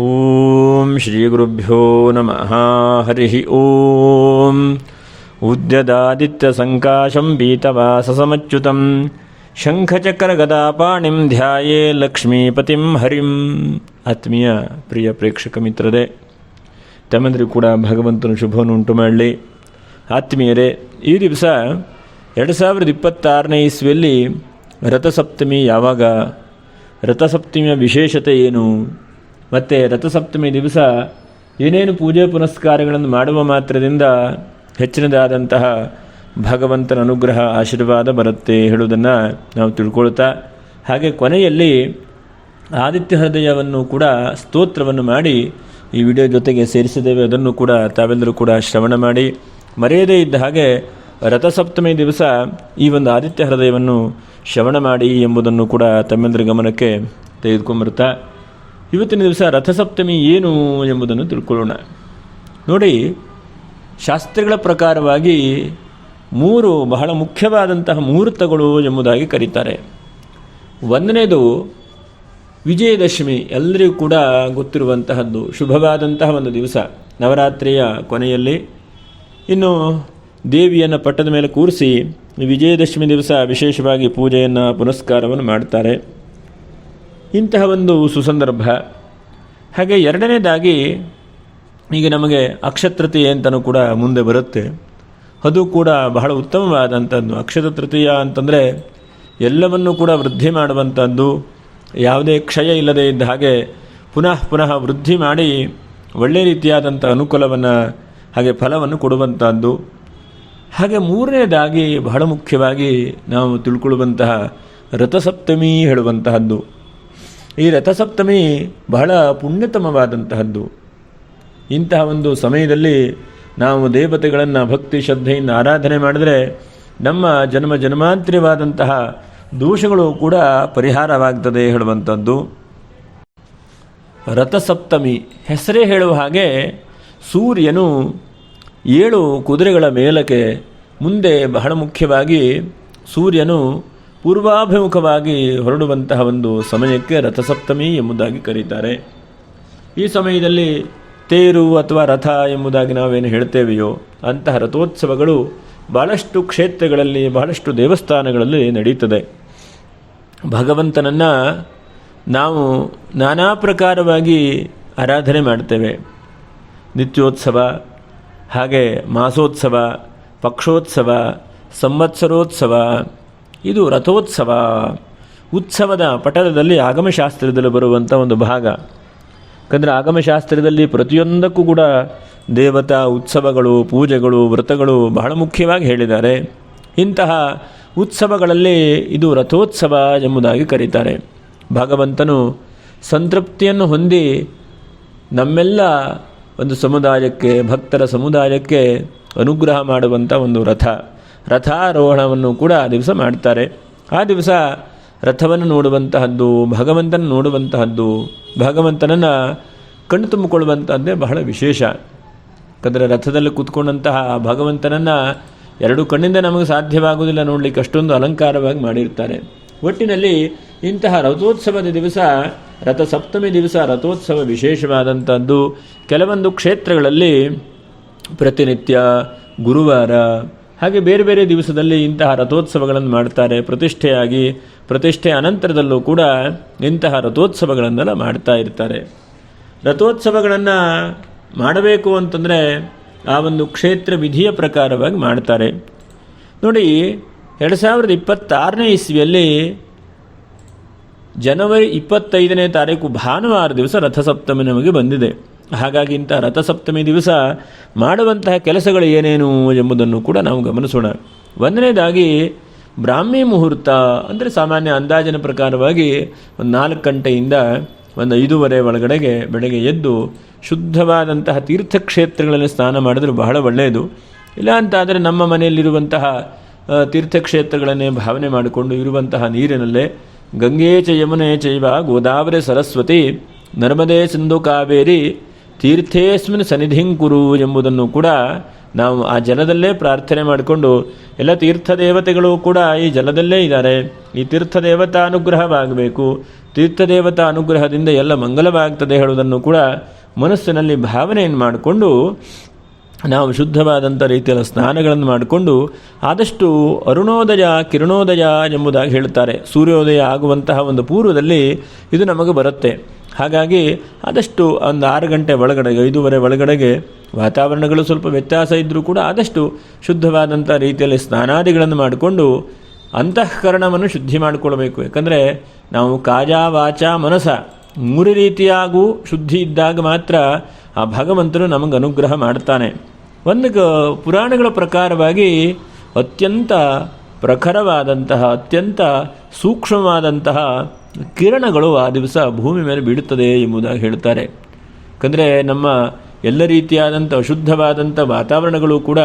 ॐ श्रीगुरुभ्यो नमः हरिः ॐ उद्यदादित्यसङ्काशं पीतवाससमच्युतं ಶಂಖಚಕ್ರಗದಾಪಾಣಿಂ ಧ್ಯಾಯೇ ಲಕ್ಷ್ಮೀಪತಿಂ ಹರಿಂ ಆತ್ಮೀಯ ಪ್ರಿಯ ಪ್ರೇಕ್ಷಕ ಮಿತ್ರರೇ ತಮ್ಮೆಲ್ಲರಿಗೂ ಕೂಡ ಭಗವಂತನ ಶುಭವನ್ನು ಉಂಟು ಮಾಡಲಿ ಆತ್ಮೀಯರೇ ಈ ದಿವಸ ಎರಡು ಸಾವಿರದ ಇಪ್ಪತ್ತಾರನೇ ಇಸ್ವಿಯಲ್ಲಿ ರಥಸಪ್ತಮಿ ಯಾವಾಗ ರಥಸಪ್ತಮಿಯ ವಿಶೇಷತೆ ಏನು ಮತ್ತು ರಥಸಪ್ತಮಿ ದಿವಸ ಏನೇನು ಪೂಜೆ ಪುನಸ್ಕಾರಗಳನ್ನು ಮಾಡುವ ಮಾತ್ರದಿಂದ ಹೆಚ್ಚಿನದಾದಂತಹ ಭಗವಂತನ ಅನುಗ್ರಹ ಆಶೀರ್ವಾದ ಬರುತ್ತೆ ಹೇಳುವುದನ್ನು ನಾವು ತಿಳ್ಕೊಳ್ತಾ, ಹಾಗೆ ಕೊನೆಯಲ್ಲಿ ಆದಿತ್ಯ ಹೃದಯವನ್ನು ಕೂಡ ಸ್ತೋತ್ರವನ್ನು ಮಾಡಿ ಈ ವಿಡಿಯೋ ಜೊತೆಗೆ ಸೇರಿಸಿದ್ದೇವೆ. ಅದನ್ನು ಕೂಡ ತಾವೆಲ್ಲರೂ ಕೂಡ ಶ್ರವಣ ಮಾಡಿ. ಮರೆಯದೇ ಇದ್ದ ಹಾಗೆ ರಥಸಪ್ತಮಿ ದಿವಸ ಈ ಒಂದು ಆದಿತ್ಯ ಹೃದಯವನ್ನು ಶ್ರವಣ ಮಾಡಿ ಎಂಬುದನ್ನು ಕೂಡ ತಮ್ಮೆಲ್ಲರ ಗಮನಕ್ಕೆ ತೆಗೆದುಕೊಂಬರ್ತಾ ಇವತ್ತಿನ ದಿವಸ ರಥಸಪ್ತಮಿ ಏನು ಎಂಬುದನ್ನು ತಿಳ್ಕೊಳ್ಳೋಣ. ನೋಡಿ, ಶಾಸ್ತ್ರಗಳ ಪ್ರಕಾರವಾಗಿ ಮೂರು ಬಹಳ ಮುಖ್ಯವಾದಂತಹ ಮುಹೂರ್ತಗಳು ಎಂಬುದಾಗಿ ಕರೀತಾರೆ. ಒಂದನೇದು ವಿಜಯದಶಮಿ ಎಲ್ಲರಿಗೂ ಕೂಡ ಗೊತ್ತಿರುವಂತಹದ್ದು, ಶುಭವಾದಂತಹ ಒಂದು ದಿವಸ, ನವರಾತ್ರಿಯ ಕೊನೆಯಲ್ಲಿ. ಇನ್ನು ದೇವಿಯನ್ನು ಪಟ್ಟದ ಮೇಲೆ ಕೂರಿಸಿ ವಿಜಯದಶಮಿ ದಿವಸ ವಿಶೇಷವಾಗಿ ಪೂಜೆಯನ್ನು ಪುನಸ್ಕಾರವನ್ನು ಮಾಡ್ತಾರೆ. ಇಂತಹ ಒಂದು ಸುಸಂದರ್ಭ. ಹಾಗೆ ಎರಡನೇದಾಗಿ ಈಗ ನಮಗೆ ಅಕ್ಷತೃತೀಯ ಅಂತಲೂ ಕೂಡ ಮುಂದೆ ಬರುತ್ತೆ. ಅದು ಕೂಡ ಬಹಳ ಉತ್ತಮವಾದಂಥದ್ದು. ಅಕ್ಷತ ತೃತೀಯ ಅಂತಂದರೆ ಎಲ್ಲವನ್ನೂ ಕೂಡ ವೃದ್ಧಿ ಮಾಡುವಂಥದ್ದು. ಯಾವುದೇ ಕ್ಷಯ ಇಲ್ಲದೆ ಇದ್ದ ಹಾಗೆ ಪುನಃ ಪುನಃ ವೃದ್ಧಿ ಮಾಡಿ ಒಳ್ಳೆಯ ರೀತಿಯಾದಂಥ ಅನುಕೂಲವನ್ನು ಹಾಗೆ ಫಲವನ್ನು ಕೊಡುವಂಥದ್ದು. ಹಾಗೆ ಮೂರನೇದಾಗಿ ಬಹಳ ಮುಖ್ಯವಾಗಿ ನಾವು ತಿಳ್ಕೊಳ್ಳುವಂತಹ ರಥಸಪ್ತಮಿ ಹೇಳುವಂತಹದ್ದು. ಈ ರಥಸಪ್ತಮಿ ಬಹಳ ಪುಣ್ಯತಮವಾದಂತಹದ್ದು. ಇಂತಹ ಒಂದು ಸಮಯದಲ್ಲಿ ನಾವು ದೇವತೆಗಳನ್ನು ಭಕ್ತಿ ಶ್ರದ್ಧೆಯಿಂದ ಆರಾಧನೆ ಮಾಡಿದರೆ ನಮ್ಮ ಜನ್ಮ ಜನ್ಮಾಂತರವಾದಂತಹ ದೋಷಗಳು ಕೂಡ ಪರಿಹಾರವಾಗ್ತದೆ ಹೇಳುವಂಥದ್ದು ರಥಸಪ್ತಮಿ ಹೆಸರೇ ಹೇಳುವ ಹಾಗೆ ಸೂರ್ಯನು ಏಳು ಕುದುರೆಗಳ ಮೇಲಕ್ಕೆ ಮುಂದೆ ಬಹಳ ಮುಖ್ಯವಾಗಿ ಸೂರ್ಯನು ಪೂರ್ವಾಭಿಮುಖವಾಗಿ ಹೊರಡುವಂತಹ ಒಂದು ಸಮಯಕ್ಕೆ ರಥಸಪ್ತಮಿ ಎಂಬುದಾಗಿ ಕರೀತಾರೆ. ಈ ಸಮಯದಲ್ಲಿ ತೇರು ಅಥವಾ ರಥ ಎಂಬುದಾಗಿ ನಾವೇನು ಹೇಳ್ತೇವೆಯೋ ಅಂತಹ ರಥೋತ್ಸವಗಳು ಬಹಳಷ್ಟು ಕ್ಷೇತ್ರಗಳಲ್ಲಿ, ಬಹಳಷ್ಟು ದೇವಸ್ಥಾನಗಳಲ್ಲಿ ನಡೆಯುತ್ತದೆ ಭಗವಂತನನ್ನು ನಾವು ನಾನಾ ಪ್ರಕಾರವಾಗಿ ಆರಾಧನೆ ಮಾಡ್ತೇವೆ. ನಿತ್ಯೋತ್ಸವ, ಹಾಗೆ ಮಾಸೋತ್ಸವ, ಪಕ್ಷೋತ್ಸವ, ಸಂವತ್ಸರೋತ್ಸವ ಇದು ರಥೋತ್ಸವ. ಉತ್ಸವದ ಪಟಲದಲ್ಲಿ ಆಗಮಶಾಸ್ತ್ರದಲ್ಲಿ ಬರುವಂಥ ಒಂದು ಭಾಗ. ಯಾಕಂದರೆ ಆಗಮಶಾಸ್ತ್ರದಲ್ಲಿ ಪ್ರತಿಯೊಂದಕ್ಕೂ ಕೂಡ ದೇವತಾ ಉತ್ಸವಗಳು, ಪೂಜೆಗಳು, ವ್ರತಗಳು ಬಹಳ ಮುಖ್ಯವಾಗಿ ಹೇಳಿದ್ದಾರೆ. ಇಂತಹ ಉತ್ಸವಗಳಲ್ಲಿ ಇದು ರಥೋತ್ಸವ ಎಂಬುದಾಗಿ ಕರೀತಾರೆ. ಭಗವಂತನು ಸಂತೃಪ್ತಿಯನ್ನು ಹೊಂದಿ ನಮ್ಮೆಲ್ಲ ಒಂದು ಸಮುದಾಯಕ್ಕೆ, ಭಕ್ತರ ಸಮುದಾಯಕ್ಕೆ ಅನುಗ್ರಹ ಮಾಡುವಂಥ ಒಂದು ರಥ. ರಥಾರೋಹಣವನ್ನು ಕೂಡ ಆ ದಿವಸ ಮಾಡ್ತಾರೆ. ಆ ದಿವಸ ರಥವನ್ನು ನೋಡುವಂತಹದ್ದು ಭಗವಂತನ ನೋಡುವಂತಹದ್ದು, ಭಗವಂತನನ್ನು ಕಣ್ಣು ತುಂಬಿಕೊಳ್ಳುವಂತಹದ್ದೇ ಬಹಳ ವಿಶೇಷ. ಯಾಕಂದರೆ ರಥದಲ್ಲಿ ಕೂತ್ಕೊಂಡಂತಹ ಭಗವಂತನನ್ನು ಎರಡು ಕಣ್ಣಿಂದ ನಮಗೆ ಸಾಧ್ಯವಾಗುವುದಿಲ್ಲ ನೋಡಲಿಕ್ಕೆ ಅಷ್ಟೊಂದು ಅಲಂಕಾರವಾಗಿ ಮಾಡಿರ್ತಾರೆ. ಒಟ್ಟಿನಲ್ಲಿ ಇಂತಹ ರಥೋತ್ಸವದ ದಿವಸ ರಥ ಸಪ್ತಮಿ ದಿವಸ, ರಥೋತ್ಸವ ವಿಶೇಷವಾದಂಥದ್ದು ಕೆಲವೊಂದು ಕ್ಷೇತ್ರಗಳಲ್ಲಿ ಪ್ರತಿನಿತ್ಯ ಗುರುವಾರ ಹಾಗೆ ಬೇರೆ ಬೇರೆ ದಿವಸದಲ್ಲಿ ಇಂತಹ ರಥೋತ್ಸವಗಳನ್ನು ಮಾಡ್ತಾರೆ. ಪ್ರತಿಷ್ಠೆಯಾಗಿ, ಪ್ರತಿಷ್ಠೆ ಅನಂತರದಲ್ಲೂ ಕೂಡ ಇಂತಹ ರಥೋತ್ಸವಗಳನ್ನೆಲ್ಲ ಮಾಡ್ತಾ ಇರ್ತಾರೆ. ರಥೋತ್ಸವಗಳನ್ನು ಮಾಡಬೇಕು ಅಂತಂದರೆ ಆ ಒಂದು ಕ್ಷೇತ್ರ ವಿಧಿಯ ಪ್ರಕಾರವಾಗಿ ಮಾಡ್ತಾರೆ. ನೋಡಿ, ಎರಡು ಸಾವಿರದ ಇಪ್ಪತ್ತಾರನೇ ಇಸ್ವಿಯಲ್ಲಿ ಜನವರಿ ಇಪ್ಪತ್ತೈದನೇ ತಾರೀಕು ಭಾನುವಾರ ದಿವಸ ರಥಸಪ್ತಮಿ ನಮಗೆ ಬಂದಿದೆ. ಹಾಗಾಗಿ ಇಂಥ ರಥಸಪ್ತಮಿ ದಿವಸ ಮಾಡುವಂತಹ ಕೆಲಸಗಳು ಏನೇನು ಎಂಬುದನ್ನು ಕೂಡ ನಾವು ಗಮನಿಸೋಣ. ಒಂದನೇದಾಗಿ ಬ್ರಾಹ್ಮಿ ಮುಹೂರ್ತ ಅಂದರೆ ಸಾಮಾನ್ಯ ಅಂದಾಜಿನ ಪ್ರಕಾರವಾಗಿ ಒಂದು ನಾಲ್ಕು ಗಂಟೆಯಿಂದ ಒಂದು ಐದೂವರೆ ಒಳಗಡೆಗೆ ಬೆಳಗ್ಗೆ ಎದ್ದು ಶುದ್ಧವಾದಂತಹ ತೀರ್ಥಕ್ಷೇತ್ರಗಳಲ್ಲಿ ಸ್ನಾನ ಮಾಡಿದ್ರೆ ಬಹಳ ಒಳ್ಳೆಯದು. ಇಲ್ಲ ಅಂತಾದರೆ ನಮ್ಮ ಮನೆಯಲ್ಲಿರುವಂತಹ ತೀರ್ಥಕ್ಷೇತ್ರಗಳನ್ನೇ ಭಾವನೆ ಮಾಡಿಕೊಂಡು ಇರುವಂತಹ ನೀರಿನಲ್ಲೇ ಗಂಗೆ ಚ ಯಮುನೆ ಚೈವ ಗೋದಾವರಿ ಸರಸ್ವತಿ ನರ್ಮದೆ ಸಿಂಧು ಕಾವೇರಿ ತೀರ್ಥೇಸ್ಮಿನ್ ಸನ್ನಿಧಿಂಕುರು ಎಂಬುದನ್ನು ಕೂಡ ನಾವು ಆ ಜಲದಲ್ಲೇ ಪ್ರಾರ್ಥನೆ ಮಾಡಿಕೊಂಡು ಎಲ್ಲ ತೀರ್ಥ ದೇವತೆಗಳು ಕೂಡ ಈ ಜಲದಲ್ಲೇ ಇದ್ದಾರೆ. ಈ ತೀರ್ಥ ದೇವತಾ ಅನುಗ್ರಹವಾಗಬೇಕು. ತೀರ್ಥ ದೇವತಾ ಅನುಗ್ರಹದಿಂದ ಎಲ್ಲ ಮಂಗಲವಾಗ್ತದೆ ಹೇಳುವುದನ್ನು ಕೂಡ ಮನಸ್ಸಿನಲ್ಲಿ ಭಾವನೆಯನ್ನು ಮಾಡಿಕೊಂಡು ನಾವು ಶುದ್ಧವಾದಂಥ ರೀತಿಯಲ್ಲಿ ಸ್ನಾನಗಳನ್ನು ಮಾಡಿಕೊಂಡು ಆದಷ್ಟು ಅರುಣೋದಯ, ಕಿರಣೋದಯ ಎಂಬುದಾಗಿ ಹೇಳುತ್ತಾರೆ. ಸೂರ್ಯೋದಯ ಆಗುವಂತಹ ಒಂದು ಪೂರ್ವದಲ್ಲಿ ಇದು ನಮಗೆ ಬರುತ್ತೆ. ಹಾಗಾಗಿ ಆದಷ್ಟು ಒಂದು ಆರು ಗಂಟೆ ಒಳಗಡೆಗೆ ಐದೂವರೆ ಒಳಗಡೆಗೆ ವಾತಾವರಣಗಳು ಸ್ವಲ್ಪ ವ್ಯತ್ಯಾಸ ಇದ್ದರೂ ಕೂಡ ಆದಷ್ಟು ಶುದ್ಧವಾದಂಥ ರೀತಿಯಲ್ಲಿ ಸ್ನಾನಾದಿಗಳನ್ನು ಮಾಡಿಕೊಂಡು ಅಂತಃಕರಣವನ್ನು ಶುದ್ಧಿ ಮಾಡಿಕೊಳ್ಬೇಕು ಯಾಕಂದರೆ ನಾವು ಕಾಜ, ವಾಚ, ಮನಸ ಮೂರು ರೀತಿಯಾಗೂ ಶುದ್ಧಿ ಇದ್ದಾಗ ಮಾತ್ರ ಆ ಭಗವಂತನು ನಮಗೆ ಅನುಗ್ರಹ ಮಾಡ್ತಾನೆ. ಒಂದು ಪುರಾಣಗಳ ಪ್ರಕಾರವಾಗಿ ಅತ್ಯಂತ ಪ್ರಖರವಾದಂತಹ, ಅತ್ಯಂತ ಸೂಕ್ಷ್ಮವಾದಂತಹ ಕಿರಣಗಳು ಆ ದಿವಸ ಭೂಮಿ ಮೇಲೆ ಬೀಳುತ್ತದೆ ಎಂಬುದಾಗಿ ಹೇಳ್ತಾರೆ ಯಾಕಂದರೆ ನಮ್ಮ ಎಲ್ಲ ರೀತಿಯಾದಂಥ ಅಶುದ್ಧವಾದಂಥ ವಾತಾವರಣಗಳು ಕೂಡ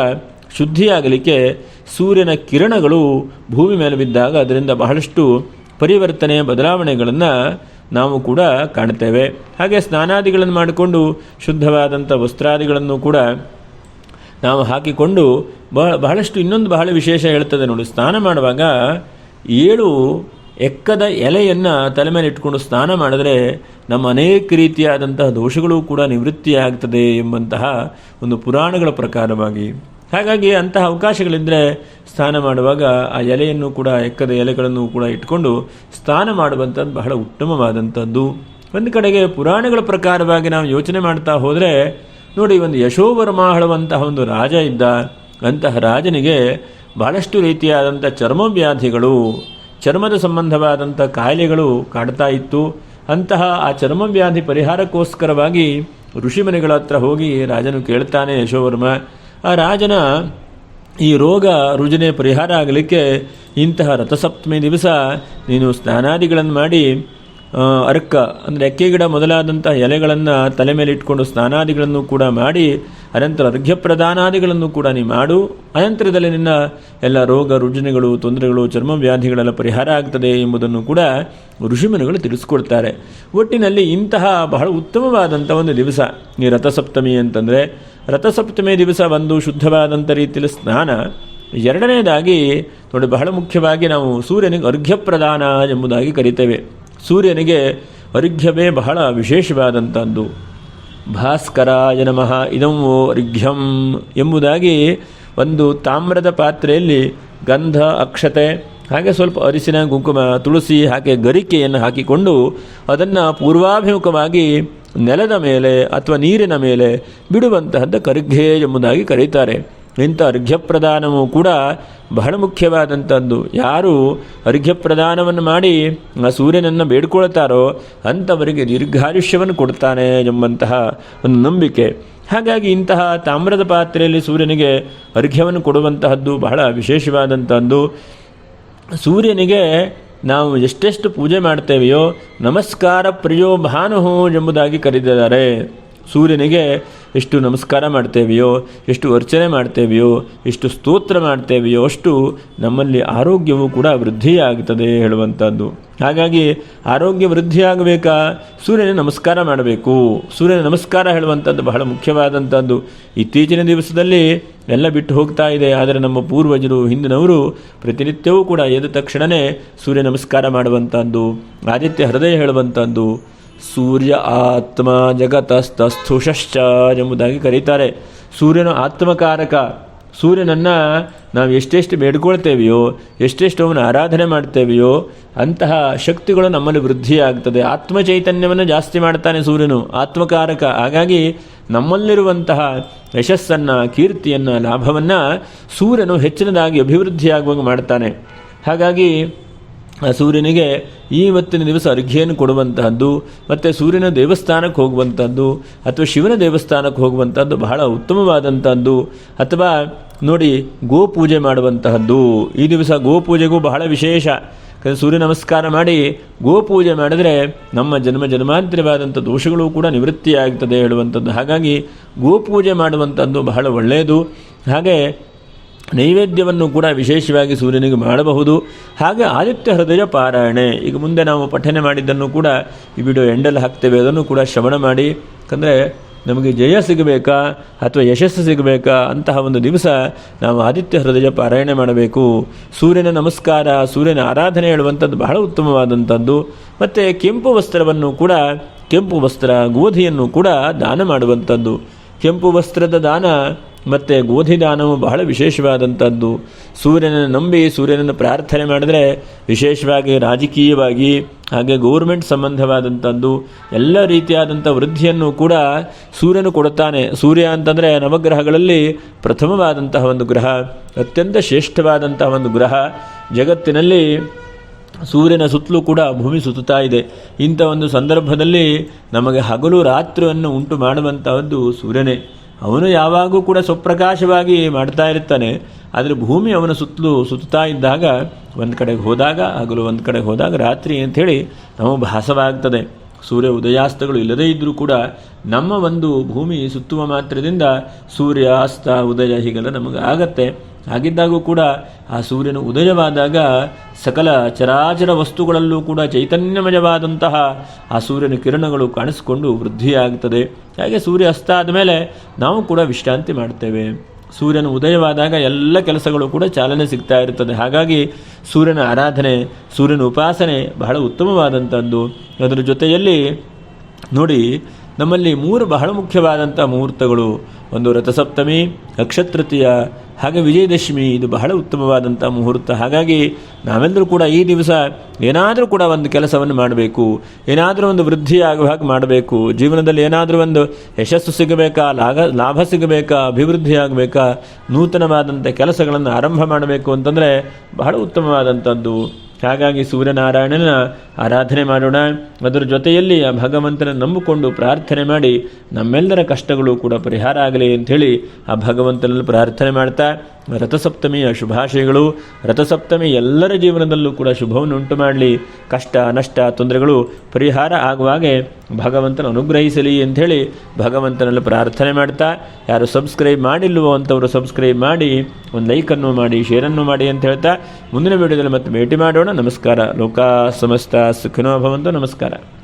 ಶುದ್ಧಿಯಾಗಲಿಕ್ಕೆ ಸೂರ್ಯನ ಕಿರಣಗಳು ಭೂಮಿ ಮೇಲೆ ಬಿದ್ದಾಗ ಅದರಿಂದ ಬಹಳಷ್ಟು ಪರಿವರ್ತನೆ, ಬದಲಾವಣೆಗಳನ್ನು ನಾವು ಕೂಡ ಕಾಣ್ತೇವೆ ಹಾಗೆ ಸ್ನಾನಾದಿಗಳನ್ನು ಮಾಡಿಕೊಂಡು ಶುದ್ಧವಾದಂಥ ವಸ್ತ್ರಾದಿಗಳನ್ನು ಕೂಡ ನಾವು ಹಾಕಿಕೊಂಡು ಬಹಳ ಬಹಳಷ್ಟು ಇನ್ನೊಂದು ಬಹಳ ವಿಶೇಷ ಹೇಳ್ತದೆ ನೋಡಿ. ಸ್ನಾನ ಮಾಡುವಾಗ ಏಳು ಎಕ್ಕದ ಎಲೆಯನ್ನು ತಲೆ ಮೇಲೆ ಇಟ್ಕೊಂಡು ಸ್ನಾನ ಮಾಡಿದರೆ ನಮ್ಮ ಅನೇಕ ರೀತಿಯಾದಂತಹ ದೋಷಗಳು ಕೂಡ ನಿವೃತ್ತಿಯಾಗ್ತದೆ ಎಂಬಂತಹ ಒಂದು ಪುರಾಣಗಳ ಪ್ರಕಾರವಾಗಿ. ಹಾಗಾಗಿ ಅಂತಹ ಅವಕಾಶಗಳಿದ್ದರೆ ಸ್ನಾನ ಮಾಡುವಾಗ ಆ ಎಲೆಯನ್ನು ಕೂಡ, ಎಕ್ಕದ ಎಲೆಗಳನ್ನು ಕೂಡ ಇಟ್ಕೊಂಡು ಸ್ನಾನ ಮಾಡುವಂಥದ್ದು ಬಹಳ ಉತ್ತಮವಾದಂಥದ್ದು. ಒಂದು ಕಡೆಗೆ ಪುರಾಣಗಳ ಪ್ರಕಾರವಾಗಿ ನಾವು ಯೋಚನೆ ಮಾಡ್ತಾ ಹೋದರೆ, ನೋಡಿ ಒಂದು ಯಶೋವರ್ಮಾಹಳವಂತಹ ಒಂದು ರಾಜ ಇದ್ದ. ಅಂತಹ ರಾಜನಿಗೆ ಬಹಳಷ್ಟು ರೀತಿಯಾದಂಥ ಚರ್ಮವ್ಯಾಧಿಗಳು ಚರ್ಮದ ಸಂಬಂಧವಾದಂಥ ಕಾಯಿಲೆಗಳು ಕಾಡ್ತಾ ಇತ್ತು. ಅಂತಹ ಆ ಚರ್ಮವ್ಯಾಧಿ ಪರಿಹಾರಕ್ಕೋಸ್ಕರವಾಗಿ ಋಷಿಮನೆಗಳ ಹತ್ರ ಹೋಗಿ ರಾಜನು ಕೇಳ್ತಾನೆ ಯಶೋವರ್ಮ, ಆ ರಾಜನ ಈ ರೋಗ ರುಜನೆ ಪರಿಹಾರ ಆಗಲಿಕ್ಕೆ ಇಂತಹ ರಥಸಪ್ತಮಿ ದಿವಸ ನೀನು ಸ್ನಾನಾದಿಗಳನ್ನು ಮಾಡಿ ಅರ್ಕ ಅಂದರೆ ಅಕ್ಕಿ ಗಿಡ ಮೊದಲಾದಂತಹ ಎಲೆಗಳನ್ನು ತಲೆ ಮೇಲೆ ಇಟ್ಕೊಂಡು ಸ್ನಾನಾದಿಗಳನ್ನು ಕೂಡ ಮಾಡಿ, ಅನಂತರ ಅರ್ಘ್ಯ ಪ್ರದಾನಾದಿಗಳನ್ನು ಕೂಡ ನೀ ಮಾಡು. ಅನಂತರದಲ್ಲಿ ನಿನ್ನ ಎಲ್ಲ ರೋಗ, ರುಜಿನಗಳು, ತೊಂದರೆಗಳು, ಚರ್ಮ ವ್ಯಾಧಿಗಳೆಲ್ಲ ಪರಿಹಾರ ಆಗ್ತದೆ ಎಂಬುದನ್ನು ಕೂಡ ಋಷಿಮುನಿಗಳು ತಿಳಿಸ್ಕೊಡ್ತಾರೆ. ಒಟ್ಟಿನಲ್ಲಿ ಇಂತಹ ಬಹಳ ಉತ್ತಮವಾದಂಥ ಒಂದು ದಿವಸ, ಈ ರಥಸಪ್ತಮಿ ಅಂತಂದರೆ, ರಥಸಪ್ತಮಿ ದಿವಸ ಒಂದು ಶುದ್ಧವಾದಂಥ ರೀತಿಯಲ್ಲಿ ಸ್ನಾನ. ಎರಡನೇದಾಗಿ, ನೋಡಿ ಬಹಳ ಮುಖ್ಯವಾಗಿ ನಾವು ಸೂರ್ಯನಿಗೆ ಅರ್ಘ್ಯ ಪ್ರದಾನ ಎಂಬುದಾಗಿ ಕರಿತೇವೆ. ಸೂರ್ಯನಿಗೆ ಅರಿಘ್ಯವೇ ಬಹಳ ವಿಶೇಷವಾದಂಥದ್ದು ಭಾಸ್ಕರಾಯ ನಮಃ, ಇದಂ ಅರಿಘ್ಯಂ ಎಂಬುದಾಗಿ ಒಂದು ತಾಮ್ರದ ಪಾತ್ರೆಯಲ್ಲಿ ಗಂಧ, ಅಕ್ಷತೆ, ಹಾಗೆ ಸ್ವಲ್ಪ ಅರಿಸಿನ ಕುಂಕುಮ, ತುಳಸಿ, ಹಾಗೆ ಗರಿಕೆಯನ್ನು ಹಾಕಿಕೊಂಡು ಅದನ್ನು ಪೂರ್ವಾಭಿಮುಖವಾಗಿ ನೆಲದ ಮೇಲೆ ಅಥವಾ ನೀರಿನ ಮೇಲೆ ಬಿಡುವಂತಹದ್ದು ಕರ್ಘೆ ಎಂಬುದಾಗಿ ಕರೀತಾರೆ. ಇಂಥ ಅರ್ಘ್ಯ ಪ್ರದಾನವೂ ಕೂಡ ಬಹಳ ಮುಖ್ಯವಾದಂಥದ್ದು ಯಾರು ಅರ್ಘ್ಯಪ್ರದಾನವನ್ನು ಮಾಡಿ ಆ ಸೂರ್ಯನನ್ನು ಬೇಡ್ಕೊಳ್ತಾರೋ ಅಂಥವರಿಗೆ ದೀರ್ಘಾಯುಷ್ಯವನ್ನು ಕೊಡ್ತಾನೆ ಎಂಬಂತಹ ಒಂದು ನಂಬಿಕೆ. ಹಾಗಾಗಿ ಇಂತಹ ತಾಮ್ರದ ಪಾತ್ರೆಯಲ್ಲಿ ಸೂರ್ಯನಿಗೆ ಅರ್ಘ್ಯವನ್ನು ಕೊಡುವಂತಹದ್ದು ಬಹಳ ವಿಶೇಷವಾದಂಥದ್ದು ಸೂರ್ಯನಿಗೆ ನಾವು ಎಷ್ಟೆಷ್ಟು ಪೂಜೆ ಮಾಡ್ತೇವೆಯೋ ನಮಸ್ಕಾರ ಪ್ರಿಯೋ ಭಾನುಹು ಎಂಬುದಾಗಿ ಕರೆದಿದ್ದಾರೆ ಸೂರ್ಯನಿಗೆ ಎಷ್ಟು ನಮಸ್ಕಾರ ಮಾಡ್ತೇವೆಯೋ, ಎಷ್ಟು ಅರ್ಚನೆ ಮಾಡ್ತೇವೆಯೋ, ಎಷ್ಟು ಸ್ತೋತ್ರ ಮಾಡ್ತೇವೆಯೋ, ಅಷ್ಟು ನಮ್ಮಲ್ಲಿ ಆರೋಗ್ಯವು ಕೂಡ ವೃದ್ಧಿಯಾಗುತ್ತದೆ ಹೇಳುವಂಥದ್ದು. ಹಾಗಾಗಿ ಆರೋಗ್ಯ ವೃದ್ಧಿಯಾಗಬೇಕಾ? ಸೂರ್ಯನ ನಮಸ್ಕಾರ ಮಾಡಬೇಕು. ಸೂರ್ಯನ ನಮಸ್ಕಾರ ಹೇಳುವಂಥದ್ದು ಬಹಳ ಮುಖ್ಯವಾದಂಥದ್ದು. ಇತ್ತೀಚಿನ ದಿವಸದಲ್ಲಿ ಎಲ್ಲ ಬಿಟ್ಟು ಹೋಗ್ತಾ ಇದೆ. ಆದರೆ ನಮ್ಮ ಪೂರ್ವಜರು, ಹಿಂದಿನವರು ಪ್ರತಿನಿತ್ಯವೂ ಕೂಡ ಎದ್ದ ತಕ್ಷಣವೇ ಸೂರ್ಯ ನಮಸ್ಕಾರ ಮಾಡುವಂಥದ್ದು, ಆದಿತ್ಯ ಹೃದಯ ಹೇಳುವಂಥದ್ದು. ಸೂರ್ಯ ಆತ್ಮ ಜಗತಸ್ತಸ್ಥುಷಶ್ಚ ಎಂಬುದಾಗಿ ಕರೀತಾರೆ. ಸೂರ್ಯನು ಆತ್ಮಕಾರಕ. ಸೂರ್ಯನನ್ನು ನಾವು ಎಷ್ಟೆಷ್ಟು ಬೇಡ್ಕೊಳ್ತೇವೆಯೋ, ಎಷ್ಟೆಷ್ಟು ಅವನ ಆರಾಧನೆ ಮಾಡ್ತೇವೆಯೋ, ಅಂತಹ ಶಕ್ತಿಗಳು ನಮ್ಮಲ್ಲಿ ವೃದ್ಧಿಯಾಗ್ತದೆ. ಆತ್ಮ ಚೈತನ್ಯವನ್ನು ಜಾಸ್ತಿ ಮಾಡ್ತಾನೆ ಸೂರ್ಯನು, ಆತ್ಮಕಾರಕ. ಹಾಗಾಗಿ ನಮ್ಮಲ್ಲಿರುವಂತಹ ಯಶಸ್ಸನ್ನು, ಕೀರ್ತಿಯನ್ನು, ಲಾಭವನ್ನು ಸೂರ್ಯನು ಹೆಚ್ಚಿನದಾಗಿ ಅಭಿವೃದ್ಧಿಯಾಗುವಾಗ ಮಾಡ್ತಾನೆ. ಹಾಗಾಗಿ ಸೂರ್ಯನಿಗೆ ಇವತ್ತಿನ ದಿವಸ ಅರ್ಘ್ಯನ್ನು ಕೊಡುವಂತಹದ್ದು, ಮತ್ತು ಸೂರ್ಯನ ದೇವಸ್ಥಾನಕ್ಕೆ ಹೋಗುವಂಥದ್ದು ಅಥವಾ ಶಿವನ ದೇವಸ್ಥಾನಕ್ಕೆ ಹೋಗುವಂಥದ್ದು ಬಹಳ ಉತ್ತಮವಾದಂಥದ್ದು ಅಥವಾ ನೋಡಿ ಗೋಪೂಜೆ ಮಾಡುವಂತಹದ್ದು. ಈ ದಿವಸ ಗೋಪೂಜೆಗೂ ಬಹಳ ವಿಶೇಷ. ಸೂರ್ಯ ನಮಸ್ಕಾರ ಮಾಡಿ ಗೋಪೂಜೆ ಮಾಡಿದರೆ ನಮ್ಮ ಜನ್ಮ ಜನ್ಮಾಂತರವಾದಂಥ ದೋಷಗಳು ಕೂಡ ನಿವೃತ್ತಿಯಾಗ್ತದೆ ಹೇಳುವಂಥದ್ದು. ಹಾಗಾಗಿ ಗೋಪೂಜೆ ಮಾಡುವಂಥದ್ದು ಬಹಳ ಒಳ್ಳೆಯದು. ಹಾಗೆ ನೈವೇದ್ಯವನ್ನು ಕೂಡ ವಿಶೇಷವಾಗಿ ಸೂರ್ಯನಿಗೆ ಮಾಡಬಹುದು. ಹಾಗೆ ಆದಿತ್ಯ ಹೃದಯ ಪಾರಾಯಣೆ. ಈಗ ಮುಂದೆ ನಾವು ಪಠನೆ ಮಾಡಿದ್ದನ್ನು ಕೂಡ ಈ ವಿಡಿಯೋ ಎಂಡಲ್ಲಿ ಹಾಕ್ತೇವೆ. ಅದನ್ನು ಕೂಡ ಶ್ರವಣ ಮಾಡಿ. ಅಂದರೆ ನಮಗೆ ಜಯ ಸಿಗಬೇಕಾ ಅಥವಾ ಯಶಸ್ಸು ಸಿಗಬೇಕಾ ಅಂತಹ ಒಂದು ದಿವಸ ನಾವು ಆದಿತ್ಯ ಹೃದಯ ಪಾರಾಯಣೆ ಮಾಡಬೇಕು. ಸೂರ್ಯನ ನಮಸ್ಕಾರ, ಸೂರ್ಯನ ಆರಾಧನೆ ಹೇಳುವಂಥದ್ದು ಬಹಳ ಉತ್ತಮವಾದಂಥದ್ದು. ಮತ್ತು ಕೆಂಪು ವಸ್ತ್ರವನ್ನು ಕೂಡ, ಕೆಂಪು ವಸ್ತ್ರ, ಗೋಧಿಯನ್ನು ಕೂಡ ದಾನ ಮಾಡುವಂಥದ್ದು. ಕೆಂಪು ವಸ್ತ್ರದ ದಾನ ಮತ್ತು ಗೋಧಿ ದಾನವು ಬಹಳ ವಿಶೇಷವಾದಂಥದ್ದು ಸೂರ್ಯನನ್ನು ನಂಬಿ ಸೂರ್ಯನನ್ನು ಪ್ರಾರ್ಥನೆ ಮಾಡಿದರೆ ವಿಶೇಷವಾಗಿ ರಾಜಕೀಯವಾಗಿ ಹಾಗೆ ಗೌರ್ಮೆಂಟ್ ಸಂಬಂಧವಾದಂಥದ್ದು ಎಲ್ಲ ರೀತಿಯಾದಂಥ ವೃದ್ಧಿಯನ್ನು ಕೂಡ ಸೂರ್ಯನು ಕೊಡುತ್ತಾನೆ. ಸೂರ್ಯ ಅಂತಂದರೆ ನವಗ್ರಹಗಳಲ್ಲಿ ಪ್ರಥಮವಾದಂತಹ ಒಂದು ಗ್ರಹ, ಅತ್ಯಂತ ಶ್ರೇಷ್ಠವಾದಂತಹ ಒಂದು ಗ್ರಹ. ಜಗತ್ತಿನಲ್ಲಿ ಸೂರ್ಯನ ಸುತ್ತಲೂ ಕೂಡ ಭೂಮಿ ಸುತ್ತುತ್ತಾ ಇದೆ. ಇಂಥ ಒಂದು ಸಂದರ್ಭದಲ್ಲಿ ನಮಗೆ ಹಗಲು ರಾತ್ರಿಯನ್ನು ಉಂಟು ಮಾಡುವಂತಹದ್ದು ಸೂರ್ಯನೇ. ಅವನು ಯಾವಾಗೂ ಕೂಡ ಸ್ವಪ್ರಕಾಶವಾಗಿ ಮಾಡ್ತಾ ಇರ್ತಾನೆ, ಆದರೆ ಭೂಮಿ ಅವನ ಸುತ್ತಲೂ ಸುತ್ತುತ್ತಾ ಇದ್ದಾಗ, ಒಂದು ಕಡೆಗೆ ಹೋದಾಗ, ಹಗಲು ಒಂದು ಕಡೆಗೆ ಹೋದಾಗ, ರಾತ್ರಿ ಅಂಥೇಳಿ ನಮಗೆ ಭಾಸವಾಗ್ತದೆ. ಸೂರ್ಯ ಉದಯಾಸ್ತಗಳು ಇಲ್ಲದೇ ಇದ್ದರೂ ಕೂಡ ನಮ್ಮ ಒಂದು ಭೂಮಿ ಸುತ್ತುವ ಮಾತ್ರದಿಂದ ಸೂರ್ಯ ಅಸ್ತ ಉದಯ ಹೀಗೆಲ್ಲ ನಮಗೆ ಆಗತ್ತೆ ಹಾಗಿದ್ದಾಗೂ ಕೂಡ ಆ ಸೂರ್ಯನ ಉದಯವಾದಾಗ ಸಕಲ ಚರಾಚರ ವಸ್ತುಗಳಲ್ಲೂ ಕೂಡ ಚೈತನ್ಯಮಯವಾದಂತಹ ಆ ಸೂರ್ಯನ ಕಿರಣಗಳು ಕಾಣಿಸಿಕೊಂಡು ವೃದ್ಧಿಯಾಗುತ್ತದೆ. ಹಾಗೆ ಸೂರ್ಯ ಅಸ್ತ ಆದಮೇಲೆ ನಾವು ಕೂಡ ವಿಶ್ರಾಂತಿ ಮಾಡ್ತೇವೆ ಸೂರ್ಯನ ಉದಯವಾದಾಗ ಎಲ್ಲ ಕೆಲಸಗಳು ಕೂಡ ಚಾಲನೆ ಸಿಗ್ತಾ ಇರ್ತದೆ ಹಾಗಾಗಿ ಸೂರ್ಯನ ಆರಾಧನೆ, ಸೂರ್ಯನ ಉಪಾಸನೆ ಬಹಳ ಉತ್ತಮವಾದಂಥದ್ದು. ಅದರ ಜೊತೆಯಲ್ಲಿ ನೋಡಿ, ನಮ್ಮಲ್ಲಿ ಮೂರು ಬಹಳ ಮುಖ್ಯವಾದಂಥ ಮುಹೂರ್ತಗಳು. ಒಂದು ರಥಸಪ್ತಮಿ, ಅಕ್ಷತೃತೀಯ ಹಾಗೆ ವಿಜಯದಶಮಿ ಇದು ಬಹಳ ಉತ್ತಮವಾದಂಥ ಮುಹೂರ್ತ. ಹಾಗಾಗಿ ನಾವೆಲ್ಲರೂ ಕೂಡ ಈ ದಿವಸ ಏನಾದರೂ ಕೂಡ ಒಂದು ಕೆಲಸವನ್ನು ಮಾಡಬೇಕು, ಏನಾದರೂ ಒಂದು ವೃದ್ಧಿ ಆಗುವ ಹಾಗೆ ಮಾಡಬೇಕು. ಜೀವನದಲ್ಲಿ ಏನಾದರೂ ಒಂದು ಯಶಸ್ಸು ಸಿಗಬೇಕಾ ಲಾಭ ಲಾಭ ಸಿಗಬೇಕಾ, ಅಭಿವೃದ್ಧಿ ಆಗಬೇಕಾ ನೂತನವಾದಂಥ ಕೆಲಸಗಳನ್ನು ಆರಂಭ ಮಾಡಬೇಕು ಅಂತಂದರೆ ಬಹಳ ಉತ್ತಮವಾದಂಥದ್ದು ಹಾಗಾಗಿ ಸೂರ್ಯನಾರಾಯಣನ ಆರಾಧನೆ ಮಾಡೋಣ. ಅದರ ಜೊತೆಯಲ್ಲಿ ಆ ಭಗವಂತನ ನಂಬಿಕೊಂಡು ಪ್ರಾರ್ಥನೆ ಮಾಡಿ ನಮ್ಮೆಲ್ಲರ ಕಷ್ಟಗಳು ಕೂಡ ಪರಿಹಾರ ಆಗಲಿ ಅಂಥೇಳಿ ಆ ಭಗವಂತನಲ್ಲಿ ಪ್ರಾರ್ಥನೆ ಮಾಡ್ತಾ ರಥಸಪ್ತಮಿಯ ಶುಭಾಶಯಗಳು. ರಥಸಪ್ತಮಿ ಎಲ್ಲರ ಜೀವನದಲ್ಲೂ ಕೂಡ ಶುಭವನ್ನು ಉಂಟು ಮಾಡಲಿ. ಕಷ್ಟ, ನಷ್ಟ, ತೊಂದರೆಗಳು ಪರಿಹಾರ ಆಗುವಾಗೆ ಭಗವಂತನ ಅನುಗ್ರಹಿಸಲಿ ಅಂಥೇಳಿ ಭಗವಂತನಲ್ಲಿ ಪ್ರಾರ್ಥನೆ ಮಾಡ್ತಾ, ಯಾರು ಸಬ್ಸ್ಕ್ರೈಬ್ ಮಾಡಿಲ್ವೋ ಅಂಥವರು ಸಬ್ಸ್ಕ್ರೈಬ್ ಮಾಡಿ, ಒಂದು ಲೈಕನ್ನು ಮಾಡಿ ಶೇರನ್ನು ಮಾಡಿ ಅಂತ ಹೇಳ್ತಾ ಮುಂದಿನ ವಿಡಿಯೋದಲ್ಲಿ ಮತ್ತೆ ಭೇಟಿ ಮಾಡೋಣ. ನಮಸ್ಕಾರ. ಲೋಕ ಸಮಸ್ತ ಸುಖಿನೋ ಭವಂತು. ನಮಸ್ಕಾರ.